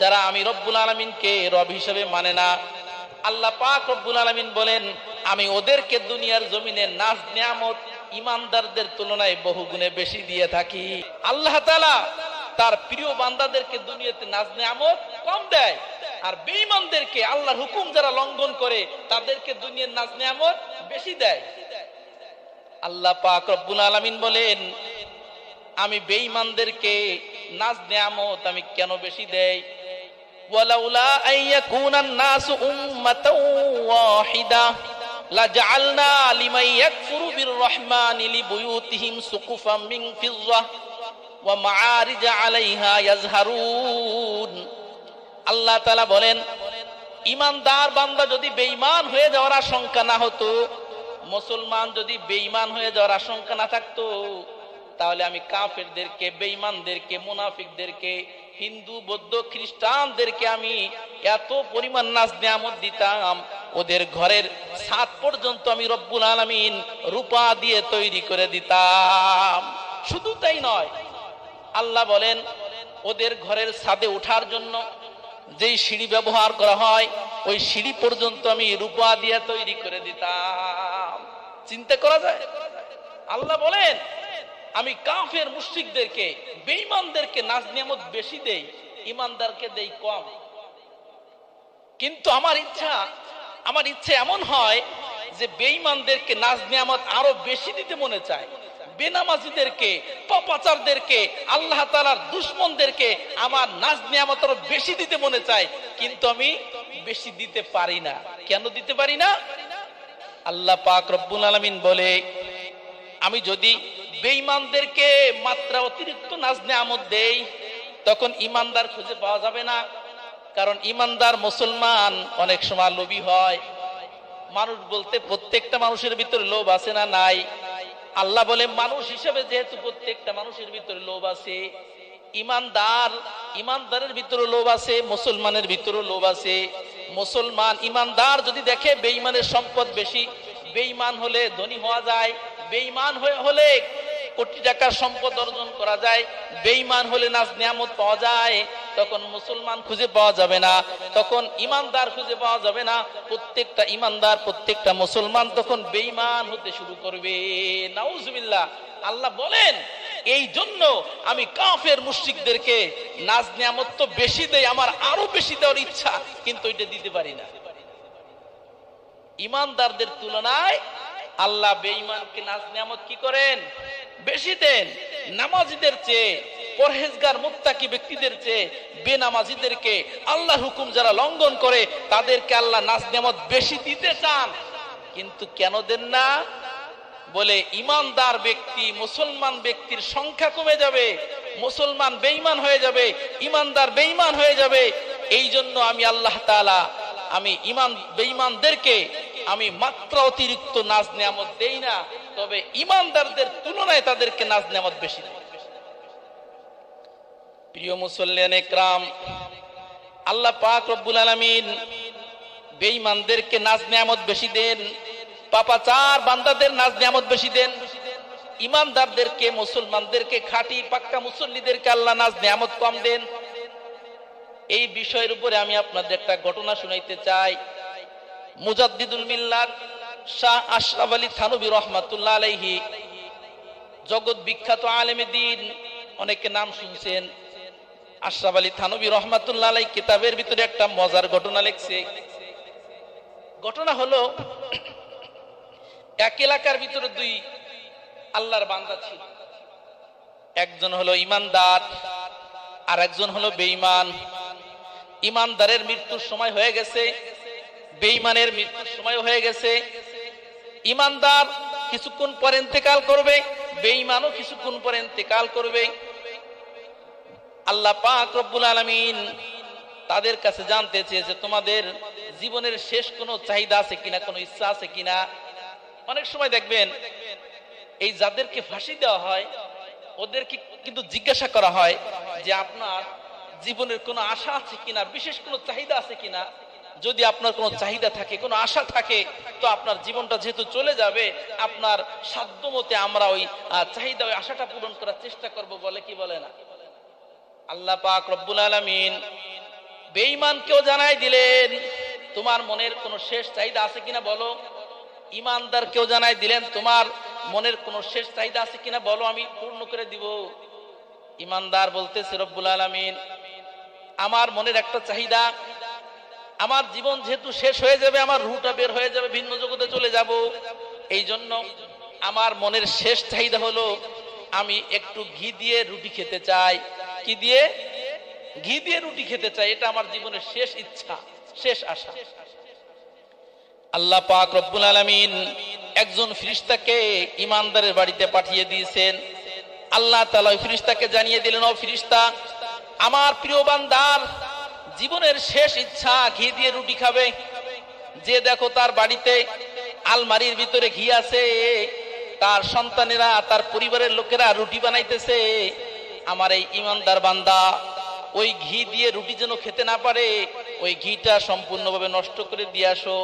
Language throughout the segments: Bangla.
যারা আমি রব্বুল আলমিনকে রব হিসেবে মানে না, আল্লাহ পাক রব্বুল আলমিন বলেন, আমি ওদেরকে দুনিয়ার জমিনে নাচ নিয়ামত ইমানদারদের তুলনায় বহু গুণে বেশি দিয়ে থাকি। আল্লাহ তাআলা তার প্রিয় বান্দাদেরকে দুনিয়াতে নাজ, নিয়ামত কম দেয়, আর বেঈমানদেরকে আল্লাহর হুকুম যারা লঙ্ঘন করে, তাদেরকে দুনিয়ার নাজ, নিয়ামত বেশি দেয়। আল্লাহ পাক রব্বুল আলামিন বলেন, আমি বেঈমানদেরকে নাজ, নিয়ামত আমি কেন বেশি দেই? ওয়ালাউলা আইয়াকুনান নাসু উম্মাতাও ওয়াহিদা। লাজআলনা লিমান ইয়াকফুরু বিররহমানি লিবুয়ুতিহিম সুকুফাম মিন ওয়া মাআরিজ আলাইহা ইয়াজহারুন। আল্লাহ তাআলা বলেন, ইমানদার বান্দা যদি বেঈমান হয়ে যাওয়ার আশঙ্কা না হতো, মুসলমান যদি বেঈমান হয়ে যাওয়ার আশঙ্কা না থাকতো, তাহলে আমি কাফেরদেরকে, বেঈমানদেরকে, মুনাফিকদেরকে হিন্দু, বৌদ্ধ, খ্রিস্টানদেরকে আমি এত পরিমাণ নাচ নিয়ামত দিতাম। ওদের ঘরের ছাদ পর্যন্ত আমি রব্বুল আলামিন রূপা দিয়ে তৈরি করে দিতাম। শুধু তাই নয়, আল্লাহ বলেন, ওদের ঘরের ছাদে ওঠার জন্য যেই সিঁড়ি ব্যবহার করা হয়, ওই সিঁড়ি পর্যন্ত আমি রূপা দিয়ে তৈরি করে দিতাম। চিন্তা করা যায়? আল্লাহ বলেন আমি কাফের মুশরিকদেরকে, বেঈমানদেরকে নাজ নিয়ামত বেশি দেই ইমানদারকে দেই কম। কিন্তু আমার ইচ্ছা, আমার ইচ্ছে এমন হয় যে বেঈমানদেরকে নাজ নিয়ামত আরও বেশি দিতে মনে চায়। বেনামাজিদেরকে, পাপাচারদেরকে, আল্লাহ তালার দুশ্মনদেরকে আমার নাজ নিয়ামত আরও বেশি দিতে মনে চায়। কিন্তু আমি বেশি দিতে পারি না। কেন দিতে পারি না? আল্লাহ পাক রব্বুল আলমিন বলে, আমি যদি বেঈমানদেরকে মাত্রা অতিরিক্ত নাজ নিয়ামত দেই, তখন ইমানদার খুঁজে পাওয়া যাবে না। কারণ ইমানদার মুসলমান অনেক সময় লোভী হয়। মানুষ বলতে প্রত্যেকটা মানুষের ভিতরে লোভ আছে না নাই? আল্লাহ বলে, মানুষ হিসেবে যেহেতু প্রত্যেকটা মানুষের ভিতরে লোভ আছে ইমানদার ইমানদারের ভিতরে লোভ আছে, মুসলমানের ভিতরে লোভ আছে। মুসলমান ইমানদার যদি দেখে, বেঈমানের সম্পদ বেশি, বেঈমান হলে ধনী হওয়া যায়, বেঈমান হয়ে হলে কোটি টাকার সম্পদ অর্জন করা যায়, বেঈমান হলে নাজ নিয়ামত পাওয়া যায়, তখন মুসলমান খুঁজে পাওয়া যাবে না, তখন ইমানদার খুঁজে পাওয়া যাবে না, প্রত্যেকটা ইমানদার প্রত্যেকটা মুসলমান তখন বেঈমান হতে শুরু করবে। নাউজুবিল্লাহ, আল্লাহ বলেন, এই জন্য আমি কাফের মুশরিকদেরকে নাজ নিয়ামত তো বেশি দেই, আমার আরও বেশি দেওয়ার ইচ্ছা, কিন্তু এটা দিতে পারি না। ইমানদারদের তুলনায় আল্লাহ বেঈমানকে নাজ নিয়ামত কি করেন? বেশি দেন। নামাজিদের চেয়ে, পরহেজগার, মুত্তাকি ব্যক্তিদের চেয়ে বেনামাজিদেরকে আল্লাহর হুকুম যারা লঙ্ঘন করে, তাদেরকে আল্লাহ নাজ নিয়ামত বেশি দিতে চান। কিন্তু কেন দেন না? বলে, ইমানদার ব্যক্তি, মুসলমান ব্যক্তির সংখ্যা কমে যাবে, মুসলমান বেঈমান হয়ে যাবে, ইমানদার বেঈমান হয়ে যাবে। এই জন্য আমি আল্লাহ তাআলা আমি ইমান বেঈমানদেরকে আমি মাত্র অতিরিক্ত নাজ নিয়ামত দেই না, তবে ইমানদারদের তুলনায় তাদেরকে নাজ নিয়ামত বেশি প্রিয় মুসল্লিয়ান একরাম, আল্লাহ পাক রব্বুল আলামিন বেঈমানদেরকে নাজ নিয়ামত বেশি দেন, পাপাচার বান্দাদের নাজ নিয়ামত বেশি দেন, ইমানদারদেরকে, মুসলমানদেরকে, খাঁটি পাক্কা মুসল্লিদেরকে আল্লাহ নাজ নিয়ামত কম দেন। এই বিষয়ের উপরে আমি আপনাদের একটা ঘটনা শুনাইতে চাই। মুজাদ্দিদুল মিল্লাত শাহ আশরাফ আলী থানবী রহমাতুল্লাহ আলাইহি জগৎ বিখ্যাত আলেমে দিন অনেকে নাম শুনছেন। আশরাফ আলী থানবী রহমাতুল্লাহ আলাই কিতাবের ভিতরে একটা মজার ঘটনা লিখছে। ঘটনা হলো, এক এলাকার ভিতরে দুই আল্লাহর বান্দা ছিল। একজন হলো ইমানদার আর একজন হলো বেঈমান। ইমানদারের মৃত্যুর সময় হয়ে গেছে, বেঈমানের মৃত্যুর সময় হয়ে গেছে। ইমানদার কিছুক্ষণ পর ইন্তেকাল করবে, বেঈমানও কিছুক্ষণ পর ইন্তেকাল করবে। আল্লাহ পাক রব্বুল আলামিন তাদের কাছে জানতে চেয়েছে, তোমাদের জীবনের শেষ কোনো চাহিদা আছে কিনা, কোনো ইচ্ছা আছে কিনা? অনেক সময় দেখবেন, এই যাদেরকে ফাঁসি দেওয়া হয়, ওদেরকে কিন্তু জিজ্ঞাসা করা হয় যে, আপনার জীবনের কোনো আশা আছে কিনা, বিশেষ কোনো চাহিদা আছে কিনা, যদি আপনার কোনো চাহিদা থাকে, কোনো আশা থাকে, তো আপনার জীবনটা যেহেতু চলে যাবে, আপনার সাধ্য মতে আমরা ওই চাহিদা, ওই আশাটা পূরণ করার চেষ্টা করব বলে কি বলে না? আল্লাহ পাক রব্বুল আলামিন বেঈমানকেও জানাই দিলেন, তোমার মনের কোনো শেষ চাহিদা আছে কিনা বলো? ইমানদারকেও জানাই দিলেন, তোমার মনের কোনো শেষ চাহিদা আছে কিনা বলো? আমি পূর্ণ করে দিব। ইমানদার বলতেছে রব্বুল আলামিন আমার মনের একটা চাহিদা। আমার জীবন যেহেতু শেষ হয়ে যাবে, আমার রুটা বের হয়ে যাবে, ভিন্ন জগতে চলে যাব। এই জন্য আমার মনের শেষ চাহিদা হলো, আমি একটু ঘি দিয়ে রুটি খেতে চাই। কি দিয়ে? ঘি দিয়ে রুটি খেতে চাই, এটা আমার জীবনের শেষ ইচ্ছা, শেষ আশা। আল্লাহ পাক রব্বুল আলামিন একজন ফিরিস্তাকে ইমানদারের বাড়িতে পাঠিয়ে দিয়েছেন। আল্লাহ তালা ওই ফিরিস্তাকে জানিয়ে দিলেন, ও ফিরিস্তা আমার প্রিয় বান্দার জীবনের শেষ ইচ্ছা ঘি দিয়ে রুটি খাবে। যে দেখো তার বাড়িতে আলমারির ভিতরে ঘি আছে, তার সন্তানেরা, তার পরিবারের লোকেরা রুটি বানাইতেছে। আমার এই ইমানদার বান্দা, ওই ঘি দিয়ে রুটি যেন খেতে না পারে, ওই ঘিটা সম্পূর্ণভাবে নষ্ট করে দিয়ে আসো।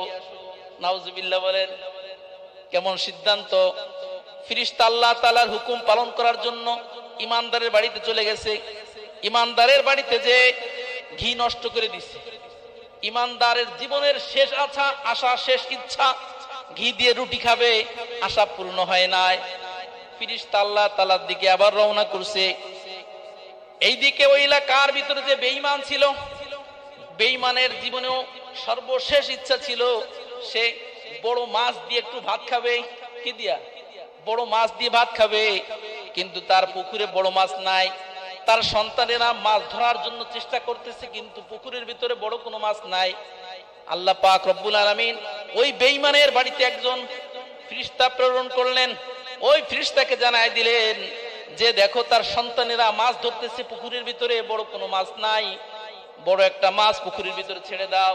নাউজুবিল্লাহ বলেন, কেমন সিদ্ধান্ত। ফিরিস্তা আল্লাহ তালার হুকুম পালন করার জন্য ইমানদারের বাড়িতে চলে গেছে। ইমানদারের বাড়িতে যে ঘি নষ্ট করে দিছে। ইমানদারের জীবনের শেষ আশা আশা, শেষ ইচ্ছা, ঘি দিয়ে রুটি খাবে, আশা পূর্ণ হয় নাই। ফিরিস্তা আল্লাহ তালার দিকে আবার রওনা করছে। এইদিকে ওই এলাকার ভিতরে যে বেঈমান ছিল, বেঈমানের জীবনেও সর্বশেষ ইচ্ছা ছিল সে বড় মাছ দিয়ে একটু ভাত খাবে। কি দিয়া? বড় মাছ দিয়ে ভাত খাবে, কিন্তু তার পুকুরে বড় মাছ নাই। তার সন্তানেরা মাছ ধরার জন্য চেষ্টা করতেছে, কিন্তু পুকুরের ভিতরে বড় কোনো মাছ নাই। আল্লাহ পাক রব্বুল আলমিন ওই বেইমানের বাড়িতে একজন ফ্রিস্তা প্রেরণ করলেন। ওই ফ্রিস্তাকে জানায় দিলেন যে, দেখো, তার সন্তানেরা মাছ ধরতেছে, পুকুরের ভিতরে বড় কোনো মাছ নাই। বড় একটা মাছ পুকুরের ভিতরে ছেড়ে দাও।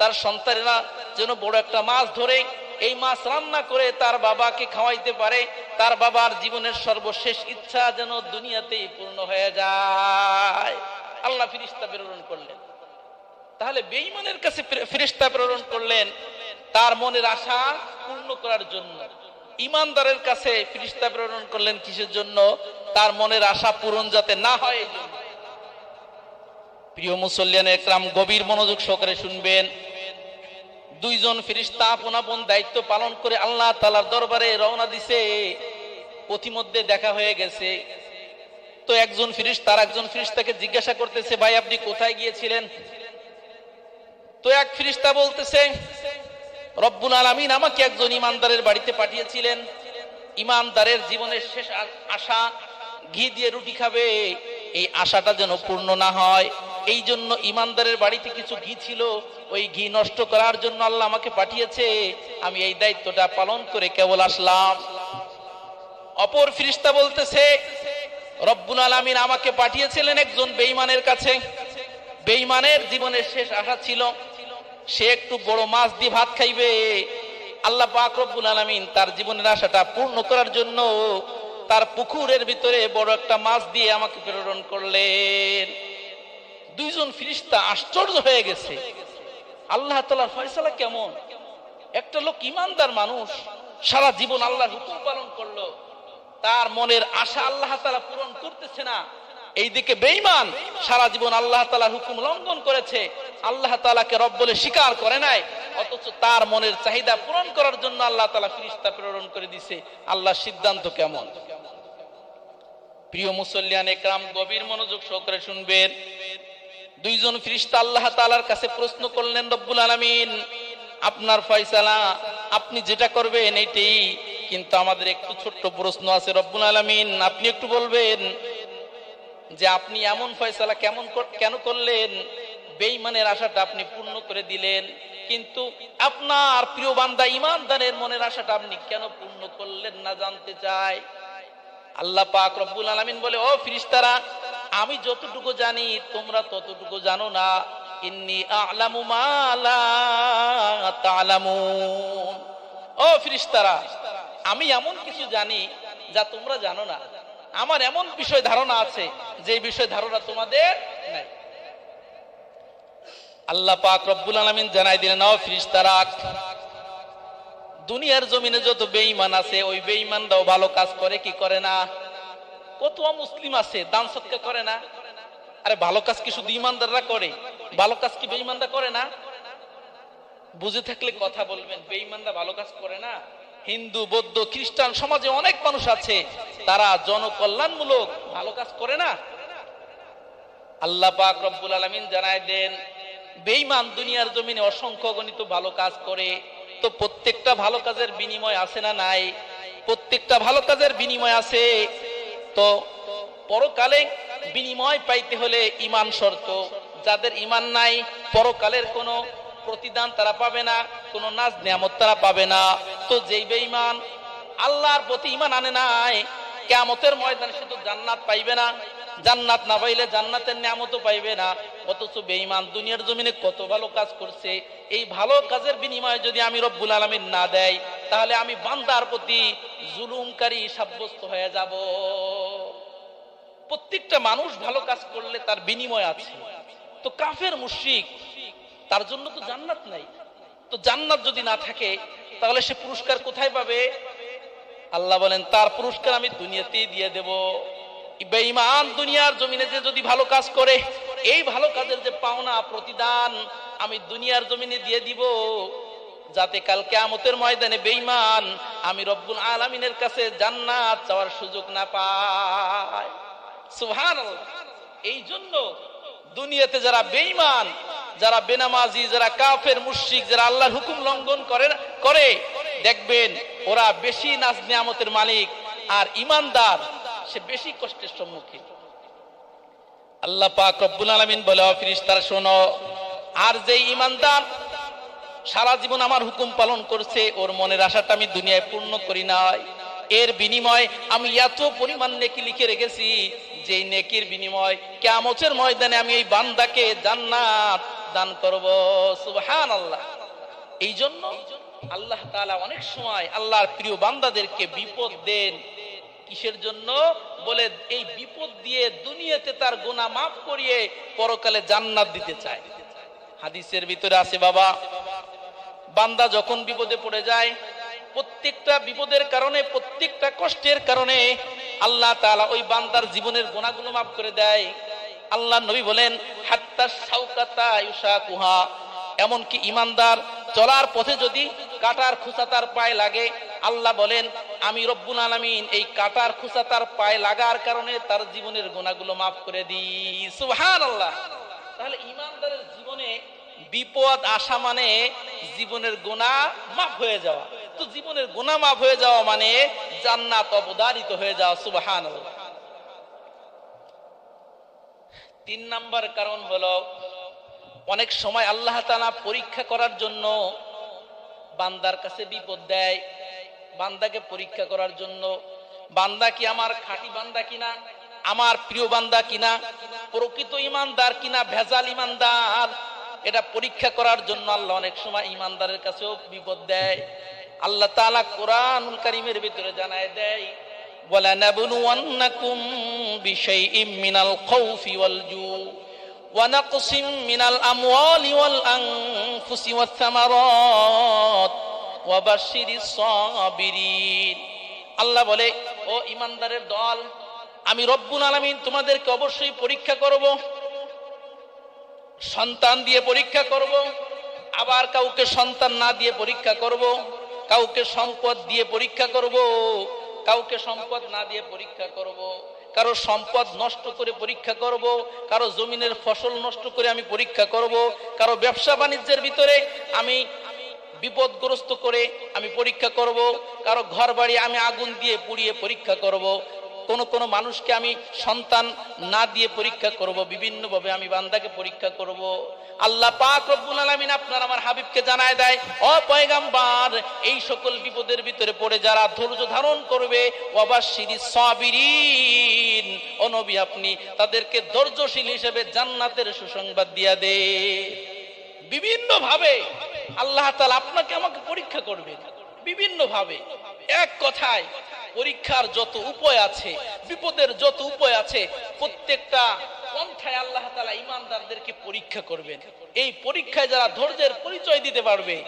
তার সন্তানেরা যেন বড় একটা মাছ ধরে, এই মাছ রান্না করে তার বাবাকে খাওয়াইতে পারে, তার বাবার জীবনের সর্বশেষ ইচ্ছা যেন দুনিয়াতেই পূর্ণ হয়ে যায়। আল্লাহ ফিরিস্তা প্রেরণ করলেন। তাহলে বেঈমানের কাছে ফিরিস্তা প্রেরণ করলেন। তার মনের আশা পূর্ণ করার জন্য। ইমানদারের কাছে ফিরিস্তা প্রেরণ করলেন কিসের জন্য? তার মনের আশা পূরণ যাতে না হয় প্রিয় মুসল্লিয়ান একরাম, গভীর মনোযোগ সহকারে শুনবেন। দুইজন ফিরিস্তা আপন দায়িত্ব পালন করে আল্লাহ তালার দরবারে রওনা দিছে। পথিমধ্যে দেখা হয়ে গেছে। তো একজন ফিরিস তার একজন ফিরিস্তাকে জিজ্ঞাসা করতেছে, ভাই, আপনি কোথায় গিয়েছিলেন? তো এক ফিরিস্তা বলতেছে, রব্বুল আলামিন আমাকে একজন ইমানদারের বাড়িতে পাঠিয়েছিলেন। ইমানদারের জীবনের শেষ আশা, ঘি দিয়ে রুটি খাবে। এই আশাটা যেন পূর্ণ না হয়। এই জন্য ইমানদারের বাড়িতে কিছু ঘি ছিল, ওই ঘি নষ্ট করার জন্য আল্লাহ আমাকে পাঠিয়েছে। আমি এই দায়িত্বটা পালন করে কেবল আসলাম। অপর ফিরিস্তা বলতেছে, রব্বুল আলামিন আমাকে পাঠিয়েছিলেন একজন বেইমানের কাছে। বেঈমানের জীবনের শেষ আশা ছিল, সে একটু বড় মাছ দিয়ে ভাত খাইবে। আল্লাহ পাক রব্বুল আলামিন তার জীবনের আশাটা পূর্ণ করার জন্য তার পুকুরের ভিতরে বড় একটা মাছ দিয়ে আমাকে প্রেরণ করলেন। দুইজন ফিরিস্তা আশ্চর্য হয়ে গেছে। আল্লাহ তালার ফয়সালা কেমন? একটা লোক ইমানদার মানুষ, সারা জীবন আল্লাহর হুকুম পালন করল। তার মনের আশা আল্লাহ তালা পূরণ করতেছে না। এইদিকে বেঈমান, সারা জীবন আল্লাহ তালার হুকুম লঙ্ঘন করেছে। আল্লাহ তালাকে রব বলে স্বীকার করে নাই, অথচ তার মনের চাহিদা পূরণ করার জন্য আল্লাহ তালা ফিরিস্তা প্রেরণ করে দিছে। আল্লাহ সিদ্ধান্ত কেমন? প্রিয় মুসল্লিয়ান একরাম, গভীর মনোযোগ সহকারে শুনবেন। দুইজন ফিরিস্তা আল্লাহ তালার কাছে প্রশ্ন করলেন, রব্বুল আলামিন, আপনার ফয়সালা, আপনি যেটা করবেন এইটাই কিন্তু আমাদের একটু ছোট্ট প্রশ্ন আছে, রব্বুল আলামিন, আপনি একটু বলবেন যে আপনি এমন ফয়সালা কেমন কেন করলেন? বেইমানের আশাটা আপনি পূর্ণ করে দিলেন, কিন্তু আপনার প্রিয় বান্দা ইমানদারের মনের আশাটা আপনি কেন পূর্ণ করলেন না জানতে চাই আল্লাহ পাক রব্বুল আলামিন বলে, ও ফিরিস্তারা আমি যতটুকু জানি, তোমরা ততটুকু জানো না। ইন্নি আ'লামু মা লা তা'লামুন। ও ফিরিস্তারা, আমি এমন কিছু জানি যা তোমরা জানো না। আমার এমন বিষয় ধারণা আছে যে বিষয় ধারণা তোমাদের নাই। আল্লাহ পাক রব্বুল আলামিন জানাই দিলেন, ও ফিরিস্তারা, দুনিয়ার জমিনে যত বেঈমান আছে, ওই বেঈমানরাও ভালো কাজ করে, কি করে না? কত মুসলিম আছে, দান সৎকা করে না? আরে ভালো কাজ কি শুধু ইমানদাররা করে। ভালো কাজ কি বেঈমানরা করে না? বুঝে থাকলে কথা বলবেন, বেঈমানরা ভালো কাজ করে না? হিন্দু, বৌদ্ধ, খ্রিস্টান সমাজে অনেক মানুষ আছে, তারা জনকল্যাণমূলক ভালো কাজ করে না? আল্লাহ পাক রব্বুল আলামিন জানায় দেন, বেঈমান দুনিয়ার জমিনে অসংখ্য গণিত ভালো কাজ করে, তো প্রত্যেকটা ভালো কাজের বিনিময় আছে না নাই? প্রত্যেকটা ভালো কাজের বিনিময় আছে তো পরকালে বিনিময় পাইতে হলে ইমান শর্ত। যাদের ইমান নাই, পরকালের কোনো প্রতিদান তারা পাবে না, কোনো নাজ নিয়ামত তারা পাবে না। তো যেই বেঈমান আল্লাহর প্রতি ইমান আনে নাই, কেয়ামতের ময়দানে শুধু জান্নাত পাইবে না, জান্নাত না পাইলে জান্নাতের নিয়ামতও পাইবে না। অথচ বেঈমান দুনিয়ার জমিনে কত ভালো কাজ করছে এই ভালো কাজের বিনিময়ে যদি আমি রব্বুল আলমিন না দেয় তাহলে আমি বান্দার প্রতি জুলুমকারী সাব্যস্ত হয়ে যাব। প্রত্যেকটা মানুষ ভালো কাজ করলে তার বিনিময় আছে। তো কাফের, মুশরিক, তার জন্য তো জান্নাত নাই। তো জান্নাত যদি না থাকে, তাহলে সে পুরস্কার কোথায় পাবে? আল্লাহ বলেন, তার পুরস্কার আমি দুনিয়াতেই দিয়ে দেব। বেঈমান দুনিয়ার জমিনে যে যদি ভালো কাজ করে, এই ভালো কাজের যে পাওনা, প্রতিদান আমি দুনিয়ার জমিনে দিয়ে দিব। যাতে কাল কেয়ামতের ময়দানে বেঈমান আমি রব্বুল আলামিনের কাছে জান্নাত চাওয়ার সুযোগ না পায় সুবহানাল্লাহ। এই জন্য দুনিয়াতে যারা বেঈমান, যারা বেনামাজি, যারা কাফের, মুশরিক, যারা আল্লাহর হুকুম লঙ্ঘন করে করে, দেখবেন ওরা বেশি নাজ নিয়ামতের মালিক আর ইমানদার সে বেশি কষ্টের সম্মুখীন। আল্লাহ পাক রব্বুল আলামিন বলে ফেরেশতারা শোনো, আর যে ইমানদার সারা জীবন আমার হুকুম পালন করছে, ওর মনের আশাটা আমি দুনিয়ায় পূর্ণ করি নাই। এর বিনিময় আমি এত পরিমাণ নেকি লিখে রেখেছি যে নেকির বিনিময় কেমতের ময়দানে আমি এই বান্দাকে জান্নাত দান করব। সুবহান আল্লাহ এই জন্য আল্লাহ তাআলা অনেক সময় আল্লাহর প্রিয় বান্দাদেরকে বিপদ দেন কিসের জন্য? বলে এই বিপদ দিয়ে দুনিয়াতে তার গুনাহ মাফ করিয়ে পরকালে জান্নাত দিতে চায়। হাদিসের ভিতরে আছে বাবা, বান্দা যখন বিপদে পড়ে যায়, প্রত্যেকটা বিপদের কারণে, প্রত্যেকটা কষ্টের কারণে আল্লাহ তাআলা ওই বান্দার জীবনের গোনাগুলো মাফ করে দেয়। আল্লাহ নবী বলেন, হাত্তা শাউকাতা ইউসাকুহা এমনকি ইমানদার চলার পথে যদি কাটার খুসা তার পায়ে লাগে, আল্লাহ বলেন আমি রব্বুল আলামিন এই কাটার খুসা তার পায়ে লাগার কারণে তার জীবনের গোনাগুলো মাফ করে দিই। সুবহানাল্লাহ। তাহলে ইমানদারের জীবনে বিপদ আসা মানে জীবনের গোনা মাফ হয়ে যাওয়া। তো জীবনের গোনা মাফ হয়ে যাওয়া মানে জান্নাত অবদারিত হয়ে যাওয়া সুবাহান তিন নাম্বার কারণ হলো, অনেক সময় আল্লাহ তাআলা পরীক্ষা করার জন্য বান্দার কাছে বিপদ দেয়। বান্দাকে পরীক্ষা করার জন্য বান্দা কি আমার খাঁটি বান্দা কিনা আমার প্রিয় বান্দা কিনা প্রকৃত ইমানদার কিনা ভেজাল ইমানদার এটা পরীক্ষা করার জন্য আল্লাহ অনেক সময় ইমানদারের কাছেও বিপদ দেয় আল্লাহ তাআলা কোরআনুল কারীমের ভিতরে জানায় দেয় وَلَنَبْلُوَنَّكُمْ بِشَيْءٍ مِّنَ الْخَوْفِ وَالْجُوعِ ونقص من الأموال والأنفس والثمرات وبشر الصابرين আল্লাহ বলে, ও ইমানদারের দল, আমি রব্বুল আলামিন তোমাদেরকে অবশ্যই পরীক্ষা করব, সন্তান দিয়ে পরীক্ষা করব, আবার কাউকে সন্তান না দিয়ে পরীক্ষা করব, কাউকে সম্পদ দিয়ে পরীক্ষা করব, কাউকে সম্পদ না দিয়ে পরীক্ষা করব, কারও সম্পদ নষ্ট করে পরীক্ষা করব, কারও জমিনের ফসল নষ্ট করে আমি পরীক্ষা করব, কারও ব্যবসা বাণিজ্যের ভিতরে আমি বিপদগ্রস্ত করে আমি পরীক্ষা করব, কারও ঘর বাড়ি আমি আগুন দিয়ে পুড়িয়ে পরীক্ষা করব, কোন কোন মানুষকে আমি সন্তান না দিয়ে পরীক্ষা করব বিভিন্ন ভাবে আমি বান্দাকে পরীক্ষা করব। আল্লাহ পাক রব্বুল আলামিন আপনার আমার হাবিবকে জানায় দেয়, ও পয়গাম্বার, এই সকল বিপদের ভিতরে পড়ে যারা ধৈর্য ধারণ করবে ওয়াবাশিরি সাবিরিন। ও নবী, আপনি তাদেরকে ধৈর্যশীল হিসেবে জান্নাতের সুসংবাদ দিয়া দে। বিভিন্ন ভাবে আল্লাহ তালা আপনাকে আমাকে পরীক্ষা করবে বিভিন্ন ভাবে এক কথায়, পরীক্ষার যত উপায় আছে, বিপদের যত উপায় আছে, প্রত্যেকটা পন্থায় আল্লাহ তালা ইমানদারদেরকে পরীক্ষা করবেন। এই পরীক্ষায় যারা ধৈর্যের পরিচয় দিতে পারবে,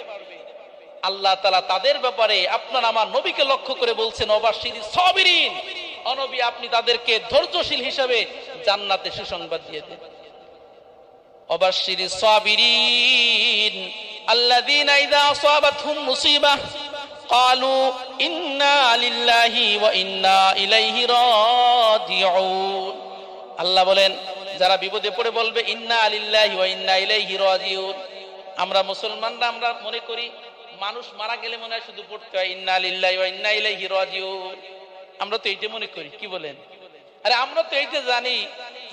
আল্লাহ তালা তাদের ব্যাপারে আপনার আমার নবীকে লক্ষ্য করে বলছেন, অবাসীর সবিরিন। অনবী, আপনি তাদেরকে ধৈর্যশীল হিসাবে জান্নাতে সুসংবাদ দিয়ে দেন। অবাসীর সবিরিন। الذين إذا أصابتهم مصيبة قالوا إنا لله وإنا إليه راجعون আল্লাহ বলেন যারা বিপদে পড়ে বলবে ইন্না আলিল্লাহি ওয়া ইন্না ইলাইহি রাজিউন আমরা মুসলমানরা আমরা মনে করি মানুষ মারা গেলে মনে হয় শুধু পড়তে হয় ইন্না আলিল্লাহি ওয়া ইন্না ইলাইহি রাজিউন আমরা তো এইটা মনে করি কি বলেন আরে আমরা তো এইটা জানি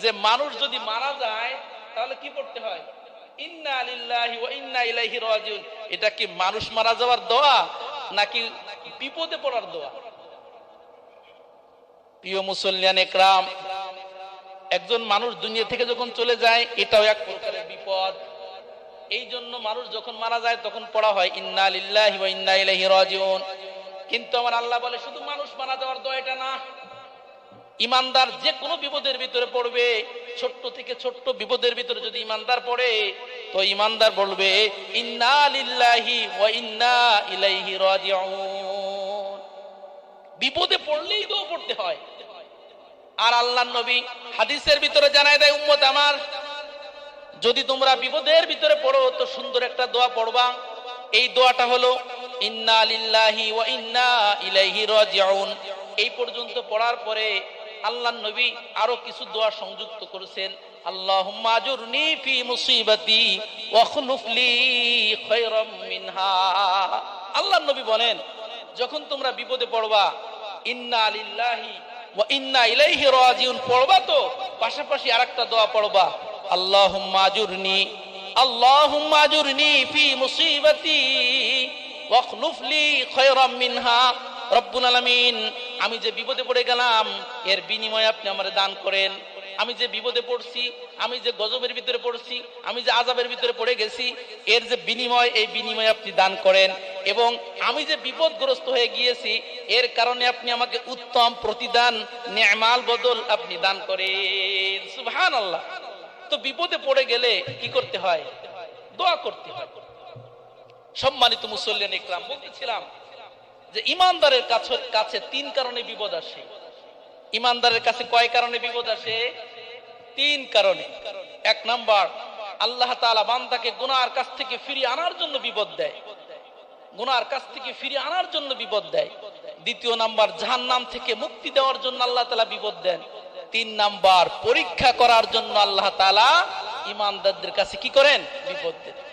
যে মানুষ যদি মারা যায় তাহলে কি পড়তে হয় এটা কি মানুষ মারা যাওয়ার দোয়া নাকি বিপদে পড়ার দোয়া? প্রিয় একরাম, একজন মানুষ দুনিয়া থেকে যখন চলে যায়, এটাও এক প্রকারের বিপদ। এই জন্য মানুষ যখন মারা যায়, তখন পড়া হয়, ইন্না ইন্না ইলাইহি রাজিউন কিন্তু আমার আল্লাহ বলে, শুধু মানুষ মারা যাওয়ার দোয়া এটা না। ইমানদার যে কোনো বিপদের ভিতরে পড়বে, ছোট্ট থেকে ছোট্ট বিপদের ভিতরে যদি ইমানদার পড়ে, তো ইমানদার বলবে বিপদে পড়লেই তো পড়তে হয়। আর আল্লাহর নবী হাদিসের ভিতরে জানায় দেয়, উম্মত আমার, যদি তোমরা বিপদের ভিতরে পড়ো, তো সুন্দর একটা দোয়া পড়বা। এই দোয়াটা হলো, ইন্না লিল্লাহি ওয়া ইন্না ইলাইহি রাজিউন। এই পর্যন্ত পড়ার পরে আল্লাহ নবী আরও কিছু দোয়া সংযুক্ত করেছেন ফি মিনহা। আল্লাহ নবী বলেন, যখন তোমরা বিপদে পড়বা, ইন্না লিল্লাহি পড়বা তো, পাশাপাশি আরেকটা দোয়া পড়বা, আল্লাহুম্মা আজুরনি আল্লাহুম্মা আজুরনি ফি মুসিবাতি মিনহা। রব্বুল আলামিন, আমি যে বিপদে পড়ে গেলাম, এর বিনিময়ে আপনি আমার দান করেন। আমি যে বিপদে পড়ছি, আমি যে গজবের ভিতরে পড়ছি, আমি যে আজাবের ভিতরে পড়ে গেছি, এর যে বিনিময়, এই বিনিময় আপনি দান করেন। এবং আমি যে বিপদগ্রস্ত হয়ে গিয়েছি, এর কারণে আপনি আমাকে উত্তম প্রতিদান নেমাল বদল আপনি দান করেন। সুবহান আল্লাহ তো বিপদে পড়ে গেলে কি করতে হয়? দোয়া করতে হয়। সম্মানিত মুসল্লিয়ান ইকরাম, বলতেছিলাম যে ইমানদারের কাছে কাছে তিন কারণে বিপদ আসে। ইমানদারের কাছে কয় কারণে বিপদ আসে? তিন কারণে। এক নাম্বার, আল্লাহ তাআলা বান্দাকে গুনার কাছ থেকে ফিরিয়ে আনার জন্য বিপদ দেয়। গুনার কাছ থেকে ফিরিয়ে আনার জন্য বিপদ দেয়। দ্বিতীয় নাম্বার, জাহান্নাম থেকে মুক্তি দেওয়ার জন্য আল্লাহ তালা বিপদ দেন। তিন নাম্বার, পরীক্ষা করার জন্য আল্লাহ তাআলা ইমানদারদের কাছে কি করেন? বিপদ দেন।